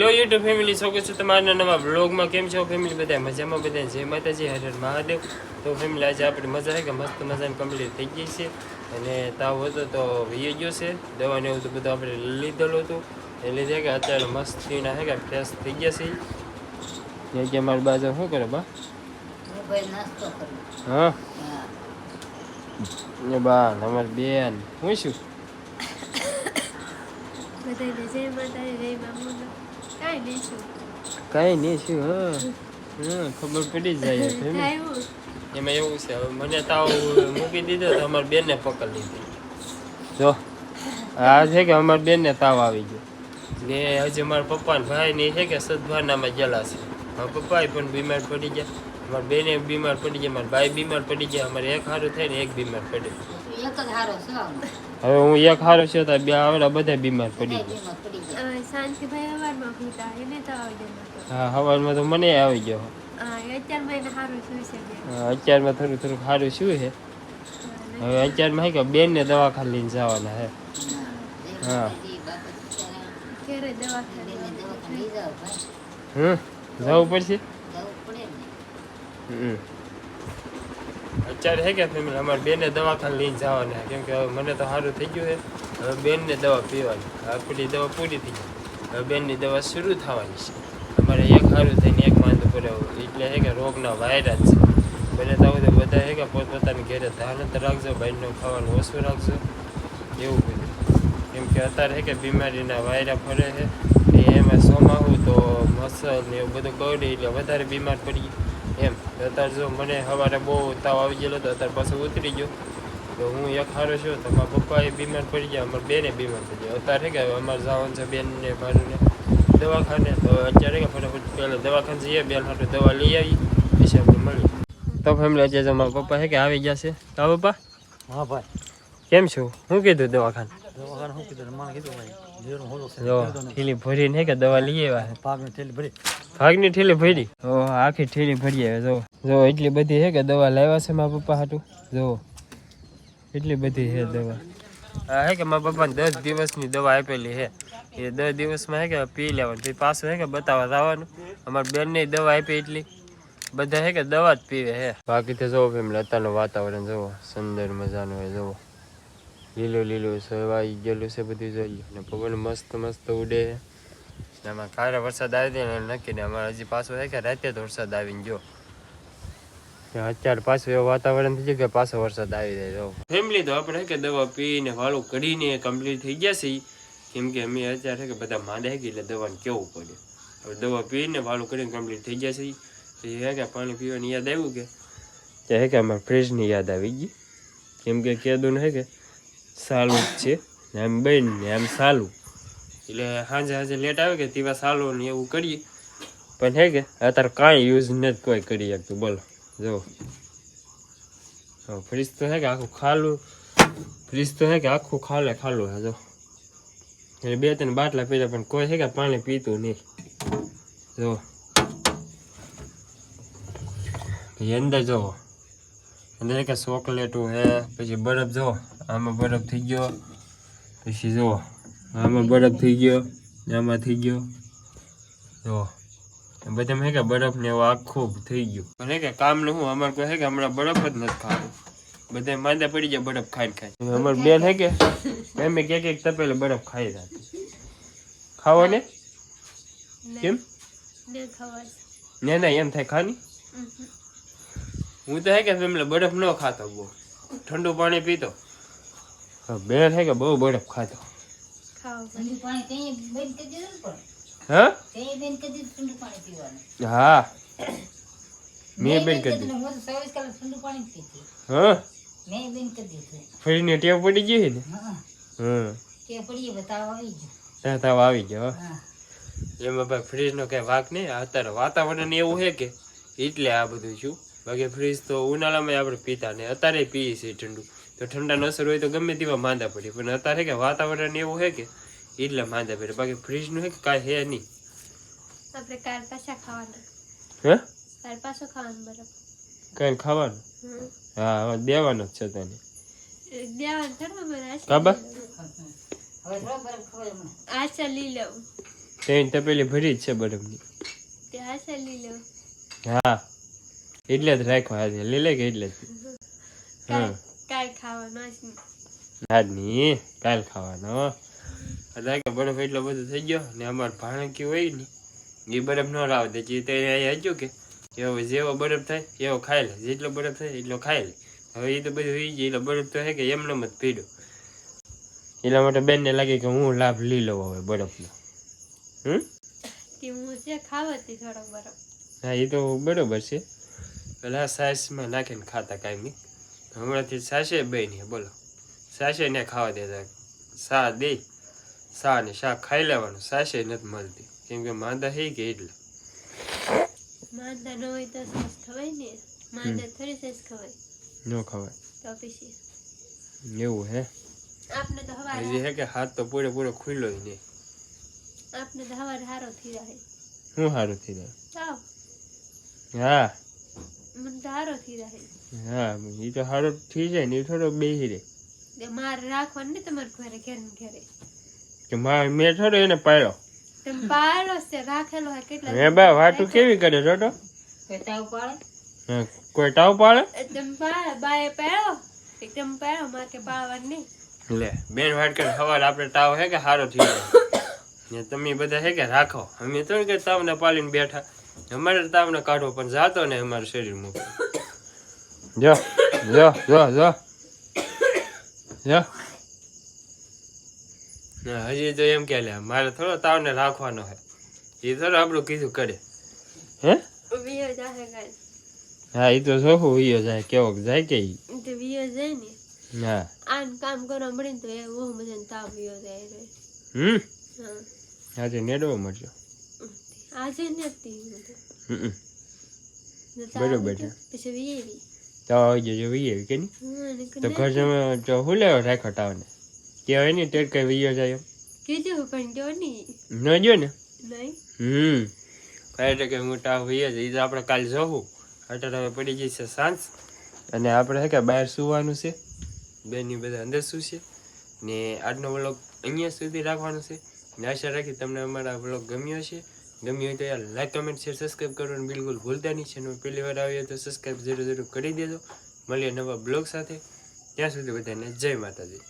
Hello YouTube family સ્વાગત છે તમારા નવા બ્લોગમાં કેમ છો ફેમિલી બધા મજામાં? બધા જય માતાજી. હર મહાદેવ. તો ફેમિલી આજે આપણી મજા આવે કે મસ્ત મજાની કમ્પ્લીટ થઈ ગઈ છે. અને તાવ હતો તો વીએ ગયો છે. દવા ને એવું તો બધું આપણે લીધેલું હતું. એ લીધે કે અત્યારે મસ્તીના હે કે ફ્રેશ થઈ ગયા છે. જે કે મારી બાજુ શું કરે બા? હું? એ બા અમારી બેન. હું શું બધાને જય માતાજી જય બામુના કાંઈ નહીં શું હા. હા ખબર પડી જાય એમાં એવું. છે હવે મને તાવ મૂકી દીધો તો અમારી બેનને પકડ લીધી. જો આ છે કે અમારી બેનને તાવ આવી ગયો. ને હજી મારા પપ્પા ને ભાઈ ને છે કે સદભાવનામાં જલા છે. મારા પપ્પા પણ બીમાર પડી ગયા મારા બેને બીમાર પડી ગયા મારા ભાઈ બીમાર પડી ગયા અમારે એક હારું થાય ને એક બીમાર પડે. હવે હું એક હારો છે તો બે આવડા બધા બીમાર પડી ગયા. શાંતિભાઈ સવારમાં પીતા એને તો આવી જતો હા સવારમાં તો મને આવી ગયો. હા અત્યારમાં થોડું થોડું સારું શું છે. હવે અત્યારમાં કે બેનને દવાખાને લઈને જવાના હે. હા. હમ જવું પડશે? ને હમ. અત્યારે હે કે ફેમિલી અમારે બેને દવાખાને લઈને જવાના કેમ કે હવે મને તો સારું થઈ ગયું છે. હવે બેનને દવા પીવાની. આપણી દવા પૂરી થઈ ગઈ. બેનની દવા શરૂ થવાની છે. અમારે એક સારું થઈને એક માંદો પડ્યો એટલે છે કે રોગના વાયરા જ છે. બને તો બધું બધા છે કે પોતપોતાની ઘેરે ધ્યાન તો રાખજો બહારનું ખાવાનું ઓછું રાખજો. એવું બધું. કેમ કે અત્યારે હે કે બીમારીના વાયરા ફરે છે ને એમાં સોમાવું તો મસલ ને એવું બધું કરડે એટલે વધારે બીમાર પડી એમ. અત્યારે જો મને સવારે બહુ તાવ આવી ગયેલો તો અત્યારે પાછો ઉતરી ગયો. તો હું એક હારો છું તો મારા પપ્પા એ બીમાર પડી ગયા અમારા બેને બીમાર પડી ગયા. અત્યારે કે અમારે જવાનું છે બેનને મારુંને દવાખાને. તો અત્યારે કે ફટાફટ પહેલાં દવાખાને જઈએ બેન હાટું દવા લઈ આવી પછી આપણે મળીએ. તો ફેમિલી અત્યારે મારા પપ્પા છે કે આવી ગયા છે. કા પપ્પા? હા ભાઈ. કેમ છું? શું કીધું દવાખાને? દવાખાને શું કીધું મને કીધું ભાઈ ભરીને હે કે દવા લઈ આવ્યા પાકની થેલી ભરી. ભાગની ઠેલી ભરી? ઓ આખી ઠેલી ભરી આવે જો. જો એટલી બધી હે કે દવા લાવ્યા છે મારા પપ્પા હાટું. જો. એટલી બધી છે દવા? હા હે કે મારા પપ્પાને દસ દિવસની દવા આપેલી છે. એ દસ દિવસમાં હે કે પી લેવાનું. પછી પાછું હે કે બતાવવા જવાનું. અમારી બેનને દવા આપી એટલી. બધા હે કે દવા જ પીવે હે. બાકી તો જવો ફેમિલી અત્યારનું વાતાવરણ જોવો. સુંદર મજાનું હોય જવો. લીલું લીલું સવાઈ ગયેલું છે બધું જોઈએ અને પવન મસ્ત મસ્ત ઉડે આમાં કાલે વરસાદ આવી દે નક્કી ને અમારે હજી પાછો હે કે રાતે તો વરસાદ આવીને ગયો. અત્યારે પાછું એવું વાતાવરણ થઈ ગયું કે પાછો વરસાદ આવી જાય જો ફેમિલી તો આપણે કે દવા પીને વાળું કરીને કમ્પ્લીટ થઈ ગયા છે. કેમ કે અમે અત્યારે કે બધા માંદા ગયા એટલે દવાને કેવું પડે? હવે દવા પીને વાળું કરીને કમ્પ્લીટ થઈ ગયા છે. તો એ હે કે પાણી પીવાની યાદ આવ્યું કે? તે હે કે અમારે ફ્રીજની યાદ આવી ગઈ. કેમ કે કેદું હે કે સાલું જ છે. ને આમ બેન ને આમ સાલું. એટલે સાંજે સાંજે લેટ આવે કે તેવા સાલું ને એવું કરીએ. પણ હે કે અત્યારે કાંઈ યુઝ નથી કોઈ કરી શકતું, બોલો. જો. ફ્રીજ તો હે કે આખું ખાલું, ફ્રીજ તો હે કે આખું ખાલે ખાલું હે જો. એટલે બે ત્રણ બાટલા પીધા પણ કોઈ છે કે પાણી પીતું નહીં. જો. પછી અંદર જો, અંદર કે ચોકલેટું હે પછી બરફ જો, આમાં બરફ થઈ ગયો. પછી જો, આમાં બરફ થઈ ગયો, આમાં થઈ ગયો. જો. બધામાં હે કે બરફ ને એવું આખું થઈ ગયું. ભલે કે કામનું હું અમારે કહે કે હમણાં બરફ જ નથી ખાવું. બધા માંદા પડી જાય બરફ ખાઈ ખાઈ અમાર બેન હે કે? એમ ક્યાંક એક તપેલો બરફ ખાઈ રાખી. ખાવો ને? કેમ? ને ના એમ થાય ખાની હું તો હે કે એમને બરફ ન ખાતો બહુ. ઠંડુ પાણી પીતો. બેન હે કે બહુ બરફ ખાતો. ખાવ પાણી કઈ બંધ કરી દીધું પણ? હા? મેં બેન કરી દીધું ને, હું ફરીને ટેવ પડી ગઈ ને? હા. તાવ આવી ગયો એમાં ભાઈ ફ્રીજનો કઈ વાક નહીં અત્યારે વાતાવરણ એવું છે કે એટલે આ બધું છું. બાકી ફ્રીજ તો ઉનાળામાં આપણે પીતા ને અત્યારે પીએ છીએ ઠંડુ. તો ઠંડા અસર હોય તો ગમે તેવા માંદા પડી પણ અત્યારે કે વાતાવરણ એવું છે કે એટલે માંદા પડે બાકી ફ્રીજનું કે કાંઈ હે નહીં? આપણે કાલ પાછા ખાવાના. હે? કાલ પાછો ખાવાનું બરાબર. કાંઈ ખાવાનું? હા હવે દેવાનો જ છે તને. દેવાનું મને આશા કાબા? લઈ લઉં. આશા લઈ લઉં ત્રણ તપેલી ભરી જ છે બરફની. તે હાસે લીલો. હા. એટલે જ રાખવા આજે. લીલે કે એટલે જ. કાંઈ કાંઈ ખાવાનો આજ નહીં. કાલ ખાવાનો. અત્યારે કે બરફ એટલો બધો થઈ ગયો ને અમારે ભાણકી હોય ને એ બરફ ન લાવે દે જે તે અહીંયા હજુ કે એવો જેવો બરફ થાય એવો ખાઈ લે જેટલો બરફ થાય એટલો ખાઈ લે હવે એ તો બધું થઈ ગયું એટલે બરફ તો હે કે એમને જ પીડો એટલા માટે બેનને લાગે કે હું લાભ લઈ લઉં હવે બરફનો. હમ? હા એ તો બરોબર છે. પેલા સાસમાં નાખીને ખાતા કાંઈ હમણાંથી સાસે બે ને બોલો. સાસે ને ખાવા દેતા. સા દે. સા ને શાક ખાઈ લેવાનું. સાસે નથી મળતી. કેમ કે માંદા થઈ કે એટલે. માંદા ન હોય તો સાસ ખવાય ને? માંદા થોડી સાસ ખવાય. ન ખવાય. તો પછી? એવું હે? આપને તો હવાર હજી હે કે હાથ તો પૂરે પૂરો ખુલ્લો જ નહીં. આપને તો હારો થઈ રહે હું સારું થઈ ચાવ હા. મને તો હારો થઈ રહે હા એ તો સારું થઈ જાય ને એ થોડો બેસી રહે મારે રાખવાનું ને તમારે ઘરે ઘરે ઘરે. કે માર મેં થોડો એને પાડ્યો છે રાખેલો હોય કેટલા હે બા વાટું કેવી કરે પાડે? હા, કોઈ ટાવ પાડે? બાએ એકદમ પાડો મારે કે પાડવાનું નહીં. લે બેન વાટ કરે આપણે તાવ હે કે સારો થઈ ગયો ને તમે બધા હે કે રાખો? અમે તો કે તાવને પાલીને બેઠા. અમારે તાવને કાઢો પણ જાતો ને અમારું શરીર મૂકો જો જો જો જો. જો. હજી તો એમ કે લે મારે થોડો તાવને રાખવાનો હે. એ થોડો આપણું કીધું કરે. હે? હા એ તો સોખું વિયો જાય કેવો જાય કે વિયો જાય ને. હા. આન કામ કરવા મળે ને તો એ બહુ મજાનો તાવ વિયો જાય રે. હમ? આજે નેડવો આજે નથી ને તાવ બરોબર હતો, પછી વિયેવી તો આવી જજો વી આવી કે નહીં તો ઘર જમે તો હું લેવો રાખો તાવને? કહેવાય ને તેર કઈ વિયો જાય કીધું પણ જો નહીં ન જો ને? નહીં. હમ. છે કે હું તાવ વિયો છે એ તો આપણે કાલે જવું. અત્યારે હવે પડી ગઈ છે સાંજ. અને આપણે કે બહાર સુવાનું છે. બેની બધા અંદર છે ને આજનો વ્લોગ અહીંયા સુધી રાખવાનો છે. ને આશા રાખી તમને અમારા વ્લોગ ગમ્યો છે ગમ્યો હોય તો યાર લાઈક કમેન્ટ શેર સબસ્ક્રાઈબ કરવાનું બિલકુલ ભૂલતા નહીં. છે અને પહેલી વાર આવ્યો તો સબસ્ક્રાઈબ જરૂર જરૂર કરી દેજો. મળીએ નવા બ્લોગ સાથે. ત્યાં સુધી બધાને જય માતાજી.